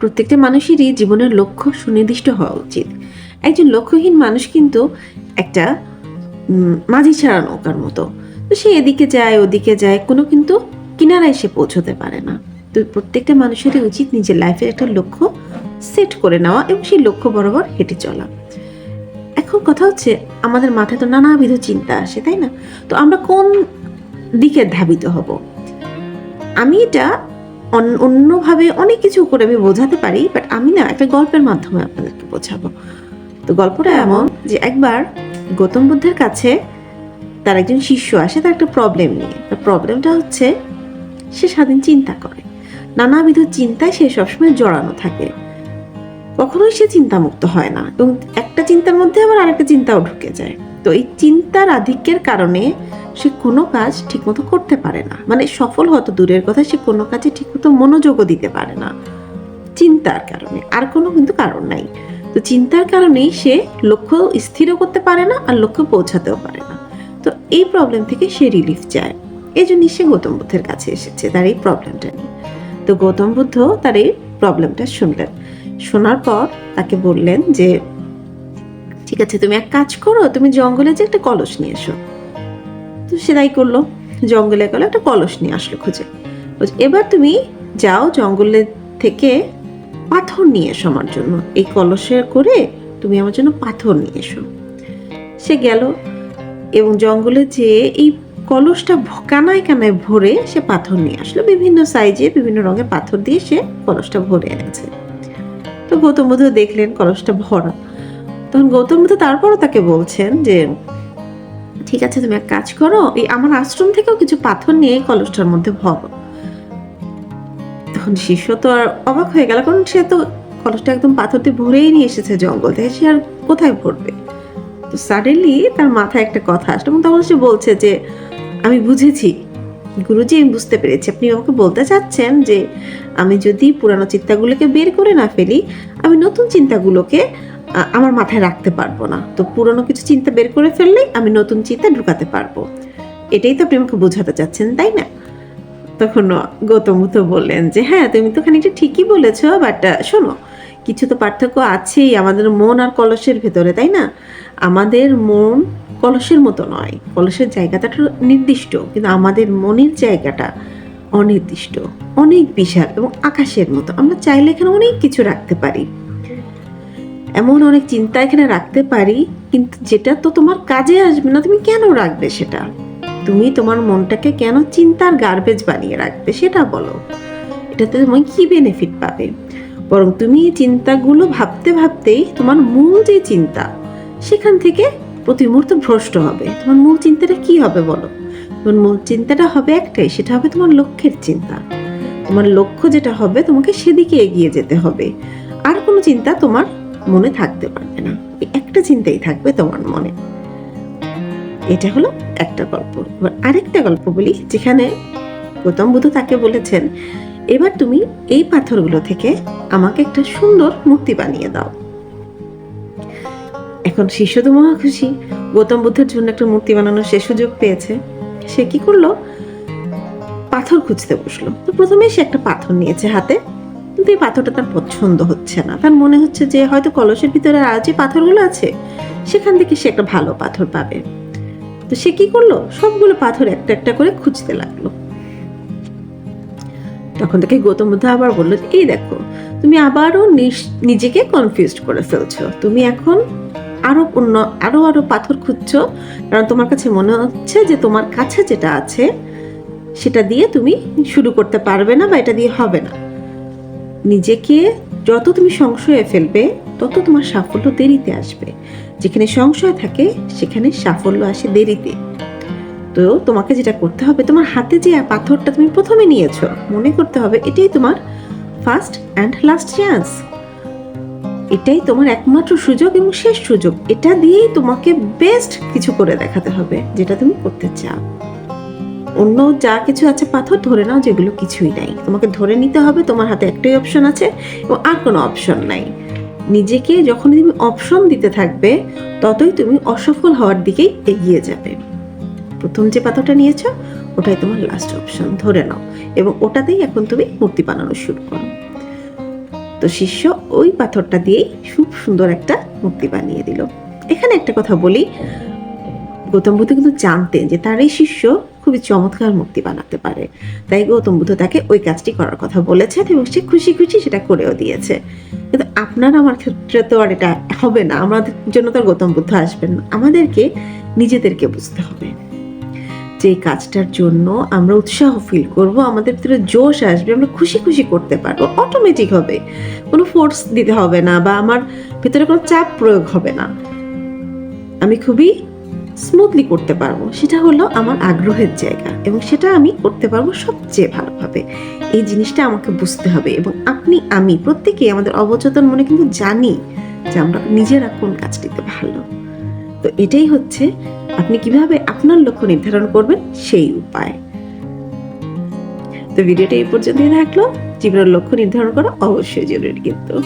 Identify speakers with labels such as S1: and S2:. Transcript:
S1: প্রত্যেকটা মানুষেরই জীবনের লক্ষ্য সুনির্দিষ্ট হওয়া উচিত। একজন লক্ষ্যহীন মানুষ কিন্তু একটা মাঝি ছাড়া নৌকার মতো। তো সে এদিকে যায়, ওদিকে যায়, কোনো কিন্তু কিনারায় সে পৌঁছতে পারে না। তো প্রত্যেকটা মানুষেরই উচিত নিজের লাইফের একটা লক্ষ্য সেট করে নেওয়া এবং সেই লক্ষ্য বরাবর হেঁটে চলা। এখন কথা হচ্ছে, আমাদের মাথায় তো নানাবিধ চিন্তা আসে, তাই না? তো আমরা কোন দিকে ধাবিত হব? আমি এটা অন্যভাবে অনেক কিছু করে আমি বোঝাতে পারি বাট আমি না একটা গল্পের মাধ্যমে আপনাদেরকে বোঝাবো। তো গল্পটা এমন যে একবার গৌতম বুদ্ধের কাছে তার একজন শিষ্য আসে, তার একটা প্রবলেম নিয়ে। তার প্রবলেমটা হচ্ছে সে স্বাধীন চিন্তা করে। নানাবিধ চিন্তায় সে সবসময় জড়ানো থাকে। কখনোই সে চিন্তামুক্ত হয় না এবং একটা চিন্তার মধ্যে আবার আরেকটা চিন্তাও ঢুকে যায়। তো এই চিন্তার আধিক্যের কারণে সে কোনো কাজ ঠিকমতো করতে পারে না। মানে সফল হতো দূরের কথা, সে কোনো কাজে ঠিকমতো মনোযোগও দিতে পারে না। চিন্তার কারণে, আর কোনো কিন্তু কারণ নাই। তো চিন্তার কারণেই সে লক্ষ্য স্থিরও করতে পারে না আর লক্ষ্য পৌঁছাতেও পারে না। তো এই প্রবলেম থেকে সে রিলিফ চায় এই জন্যই সে গৌতম বুদ্ধের কাছে এসেছে তার এই প্রবলেমটা নিয়ে। তো গৌতম বুদ্ধ তার এই প্রবলেমটা শুনলেন। শোনার পর তাকে বললেন যে, ঠিক আছে, তুমি এক কাজ করো, তুমি জঙ্গলে যে একটা কলস নিয়ে এসো। তো সেলাই করল, জঙ্গলে গেলো, একটা কলস নিয়ে আসলো খুঁজে। এবার তুমি যাও জঙ্গলে থেকে পাথর নিয়ে এসো আমার জন্য। এই কলসে করে তুমি আমার জন্য পাথর নিয়ে এসো। সে গেল এবং জঙ্গলে যে এই কলসটা কানায় কানায় ভরে সে পাথর নিয়ে আসলো। বিভিন্ন সাইজে বিভিন্ন রঙের পাথর দিয়ে সে কলসটা ভরে এনেছে। তো গৌতম বুদ্ধ দেখলেন কলসটা ভরা। তখন গৌতম বুদ্ধ তারপরও তাকে বলছেন যে ঠিক আছে, তুমি এক কাজ করো, এই আমার আশ্রম থেকেও কিছু পাথর নিয়ে কলসটার মধ্যে ভরো। তখন শিষ্য তো আর অবাক হয়ে গেল, কারণ সে তো কলসটা একদম পাথর দিয়ে ভরেই নিয়ে এসেছে জঙ্গল থেকে, সে আর কোথায় ভরবে? তো সাডেনলি তার মাথায় একটা কথা আসলো, এবং তখন সে বলছে যে, আমি বুঝেছি, গুরুজি, আমি বুঝতে পেরেছি। আপনি আমাকে বলতে চাচ্ছেন যে, আমি যদি পুরানো চিন্তাগুলোকে বের করে না ফেলি, আমি নতুন চিন্তাগুলোকে আমার মাথায় রাখতে পারব না। তো পুরনো কিছু চিন্তা বের করে ফেললেই আমি নতুন চিন্তা ঢুকাতে পারব। এটাই তো আপনি আমাকে বোঝাতে চাচ্ছেন, তাই না? তখন গৌতম বুদ্ধ বললেন যে হ্যাঁ তুমি তো খানিকটা ঠিকই বলেছ বাট শোনো, কিছু তো পার্থক্য আছেই, আমাদের মন আর কলসের ভেতরে, তাই না? আমাদের মন কলসের মতো নয়, কলসের জায়গাটা তো নির্দিষ্ট, কিন্তু আমাদের মনের জায়গাটা অনির্দিষ্ট, অনেক বিশাল এবং আকাশের মতো। আমরা চাইলে এখানে অনেক কিছু রাখতে পারি। এমন অনেক চিন্তা এখানে রাখতে পারি, কিন্তু যেটা তো তোমার কাজে আসবে না, তুমি কেন রাখবে সেটা? তুমি তোমার মনটাকে কেন চিন্তার গার্বেজ বানিয়ে রাখবে সেটা বলো। এটাতে তুমি কি বেনিফিট পাবে? বরং তুমি এই চিন্তাগুলো ভাবতে ভাবতেই তোমার মূল যে চিন্তা, সেখান থেকে প্রতি মুহূর্তে ভ্রষ্ট হবে। তোমার মূল চিন্তাটা কি হবে বলো? তোমার মূল চিন্তাটা হবে একটাই, সেটা হবে তোমার লক্ষ্যের চিন্তা। তোমার লক্ষ্য যেটা হবে, তোমাকে সেদিকে এগিয়ে যেতে হবে। আর কোনো চিন্তা তোমার মনে থাকতে পারবে না। একটা চিন্তাই থাকবে তোমার মনে। এটা হলো একটা গল্প। আরেকটা গল্প বলি, যেখানে গৌতম বুদ্ধ তাকে বলেছেন, এবার তুমি এই পাথরগুলো থেকে আমাকে একটা সুন্দর মূর্তি বানিয়ে দাও। এখন শিষ্য তো মহা খুশি। গৌতম বুদ্ধের জন্য একটা মূর্তি বানানোর সে সুযোগ পেয়েছে। সে কি করল? পাথর খুঁজতে বসল। তো প্রথমে সে একটা পাথর নিয়েছে হাতে। কিন্তু এই পাথরটা তার পছন্দ হচ্ছে না। তার মনে হচ্ছে যে হয়তো কলসের ভিতরে আর যে পাথরগুলো আছে, সেখান থেকে সে একটা ভালো পাথর পাবে। তো সে কি করল? সবগুলো পাথর একটা একটা করে খুঁজতে লাগল। তখন থেকে গৌতম বুদ্ধ আবার বলল, এই দেখো, তুমি আবারও নিজেকে কনফিউজড করে ফেলছো। তুমি এখন আরও অন্য, আরও আরও পাথর খুঁজছো। কারণ তোমার কাছে মনে হচ্ছে যে তোমার কাছে যেটা আছে, সেটা দিয়ে তুমি শুরু করতে পারবে না বা এটা দিয়ে হবে না। নিজেকে যত তুমি সংশয়ে ফেলবে, তত তোমার সাফল্য দেরিতে আসবে। যেখানে সংশয় থাকে, সেখানে সাফল্য আসে দেরিতে। তো তোমাকে যেটা করতে হবে, তোমার হাতে যে পাথরটা তুমি প্রথমে নিয়েছো, মনে করতে হবে এটাই তোমার ফার্স্ট অ্যান্ড লাস্ট চান্স এটাই তোমার একমাত্র সুযোগ এবং শেষ সুযোগ। এটা দিয়েই তোমাকে বেস্ট কিছু করে দেখাতে হবে, যেটা তুমি করতে চাও। অন্য যা কিছু আছে পাথর, ধরে নাও যেগুলো কিছুই নাই। তোমাকে ধরে নিতে হবে, তোমার হাতে একটাই অপশন আছে এবং আর কোনো অপশন নাই। নিজেকে যখন তুমি অপশন দিতে থাকবে, ততই তুমি অসফল হওয়ার দিকেই এগিয়ে যাবে। প্রথম যে পাথরটা নিয়েছো, ওটাই তোমার লাস্ট অপশন ধরে নাও এবং ওটাতেই এখন তুমি মূর্তি বানানো শুরু করো। তো শিষ্য ওই পাথরটা দিয়েই খুব সুন্দর একটা মূর্তি বানিয়ে দিল। এখানে একটা কথা বলি গৌতম বুদ্ধ কিন্তু জানতেন যে তার এই শিষ্য খুবই চমৎকার মূর্তি বানাতে পারে। তাই গৌতম বুদ্ধ তাকে ওই কাজটি করার কথা বলেছেন এবং সে খুশি খুশি সেটা করেও দিয়েছে। কিন্তু আপনার আমার ক্ষেত্রে তো আর এটা হবে না। আমাদের জন্য তো গৌতম বুদ্ধ আসবেন না। আমাদেরকে নিজেদেরকে বুঝতে হবে যে কাজটার জন্য আমরা উৎসাহ ফিল করব, আমাদের ভিতরে জোশ আসবে, আমরা খুশি খুশি করতে পারব। অটোমেটিক হবে। কোনো ফোর্স দিতে হবে না বা আমার ভিতরে কোনো চাপ প্রয়োগ হবে না। আমি খুবই স্মুথলি করতে পারব, সেটা হলো আমার আগ্রহের জায়গা এবং সেটা আমি করতে পারব সবচেয়ে ভালোভাবে। এই জিনিসটা আমাকে বুঝতে হবে এবং আপনি, আমি প্রত্যেকেই আমাদের অবচেতন মনে কিন্তু জানি যে আমরা নিজেরা কোন কাজটিতে ভালো। তো এটাই হচ্ছে, আপনি কীভাবে আপনার লক্ষ্য নির্ধারণ করবেন সেই উপায়। তো ভিডিওটা এই পর্যন্তই থাকল। জীবনের লক্ষ্য নির্ধারণ করা অবশ্যই জরুরি কিন্তু।